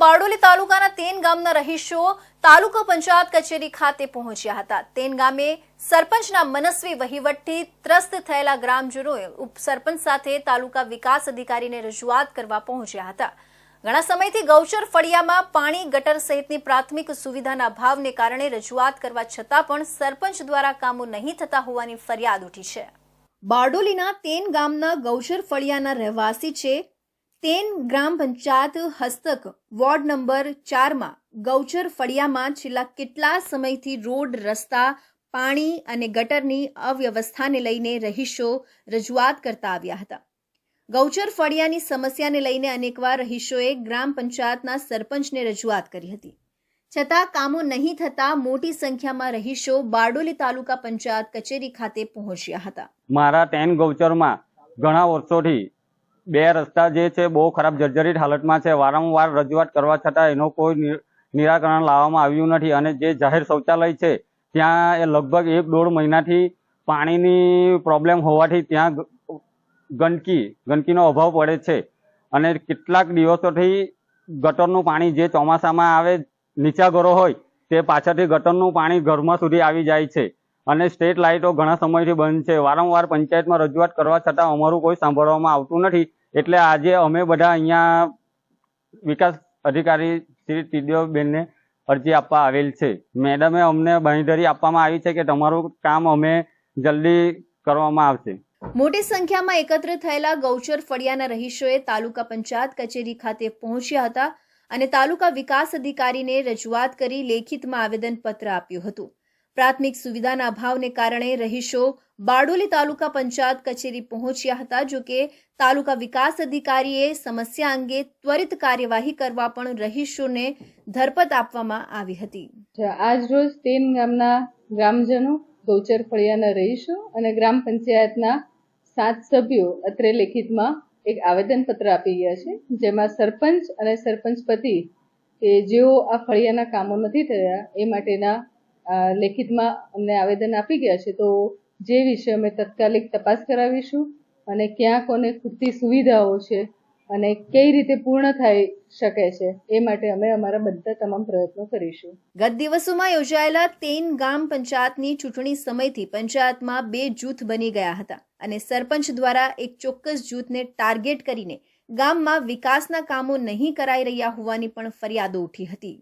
બારડોલી તાલુકાના તેન ગામના રહીશો તાલુકા પંચાયત કચેરી ખાતે પહોંચ્યા હતા. તેન ગામે સરપંચના મનસ્વી વહીવટથી ત્રસ્ત થયેલા ગ્રામજનોએ ઉપસરપંચ સાથે તાલુકા વિકાસ અધિકારીને રજૂઆત કરવા પહોંચ્યા હતા. ઘણા સમયથી ગૌચર ફળિયામાં પાણી, ગટર સહિતની પ્રાથમિક સુવિધાના અભાવને કારણે રજૂઆત કરવા છતાં પણ સરપંચ દ્વારા કામો નહીં થતા હોવાની ફરિયાદ ઉઠી છે. બારડોલીના તેન ગામના ગૌચર ફળિયાના રહેવાસી છે તેન ગ્રામ પંચાયત હસ્તક વોર્ડ નંબર ચારમાં ગૌચર ફળિયામાં છેલ્લા કેટલા સમયથી રોડ, રસ્તા, પાણી અને ગટરની અવ્યવસ્થાને લઈને રહીશો રજૂઆત કરતા આવ્યા હતા. ગૌચર ફળિયાની સમસ્યાને લઈને અનેકવાર રહીશોએ ગ્રામ પંચાયતના સરપંચને રજૂઆત કરી હતી. છતાં કામો નહીં થતા મોટી સંખ્યામાં રહીશો બારડોલી તાલુકા પંચાયત કચેરી ખાતે પહોંચ્યા હતા. મારા ટેન ગૌચરમાં ઘણા વર્ષોથી બે રસ્તા જે છે બહુ ખરાબ જર્જરિત હાલતમાં છે. વારંવાર રજૂઆત કરવા છતાં એનો કોઈ નિરાકરણ લાવવામાં આવ્યું નથી અને જે જાહેર શૌચાલય છે, ત્યાં એ લગભગ એક દોઢ મહિનાથી પાણીની પ્રોબ્લેમ હોવાથી ત્યાં ગંદકી, ગંદકીનો અભાવ પડે છે અને કેટલાક દિવસોથી ગટરનું પાણી જે ચોમાસામાં આવે નીચા ઘરો હોય, તે પાછળથી ગટરનું પાણી ઘરમાં સુધી આવી જાય છે અને સ્ટ્રીટ લાઇટો ઘણા સમયથી બંધ છે. વારંવાર પંચાયતમાં રજૂઆત કરવા છતાં અમારું કોઈ સાંભળવામાં આવતું નથી. એટલે આજે અમે બધા અહીંયા વિકાસ અધિકારી શ્રી ટીડીઓબેનને અરજી આપવા આવેલ છે. મેડમે અમને બાંહેધરી આપવામાં આવી છે કે તમારું કામ અમે જલ્દી કરવામાં આવશે. મોટી સંખ્યામાં એકત્ર થયેલા ગૌચર ફળિયાના રહીશોએ તાલુકા પંચાયત કચેરી ખાતે પહોંચ્યા હતા અને તાલુકા વિકાસ અધિકારીને રજૂઆત કરી લેખિતમાં આવેદનપત્ર આપ્યું હતું. પ્રાથમિક સુવિધાના અભાવને કારણે રહીશો બારડોલી તાલુકા પંચાયત કચેરી પહોંચ્યા હતા, જો કે તાલુકા વિકાસ અધિકારીએ સમસ્યા અંગે ત્વરિત કાર્યવાહી કરવા પણ રહીશોને ધરપત આપવામાં આવી હતી. આજ રોજ તેન ગામના ગ્રામજનો ગૌચર ફળિયાના રહીશો અને ગ્રામ પંચાયતના સાત સભ્યો અત્રે લેખિતમાં એક આવેદનપત્ર આપી ગયા છે, જેમાં સરપંચ અને સરપંચ પતિ કે જેઓ આ ફળિયાના કામો નથી થયા એ માટેના લેખિતમાં અમને આવેદન આપી ગયા છે, તો જે વિશે અમે તત્કાલિક તપાસ કરાવીશું અને ક્યાં કોને ખૂટતી સુવિધાઓ છે અને કઈ રીતે પૂર્ણ થઈ શકે છે, એ માટે અમે અમારા બધા તમામ પ્રયત્નો કરીશું. ગત દિવસોમાં યોજાયેલા તેન ગામ પંચાયતની ચૂંટણી સમયથી પંચાયતમાં બે જૂથ બની ગયા હતા અને સરપંચ દ્વારા એક ચોક્કસ જૂથને ટાર્ગેટ કરીને ગામમાં વિકાસના કામો નહીં કરાઈ રહ્યા હોવાની પણ ફરિયાદો ઉઠી હતી.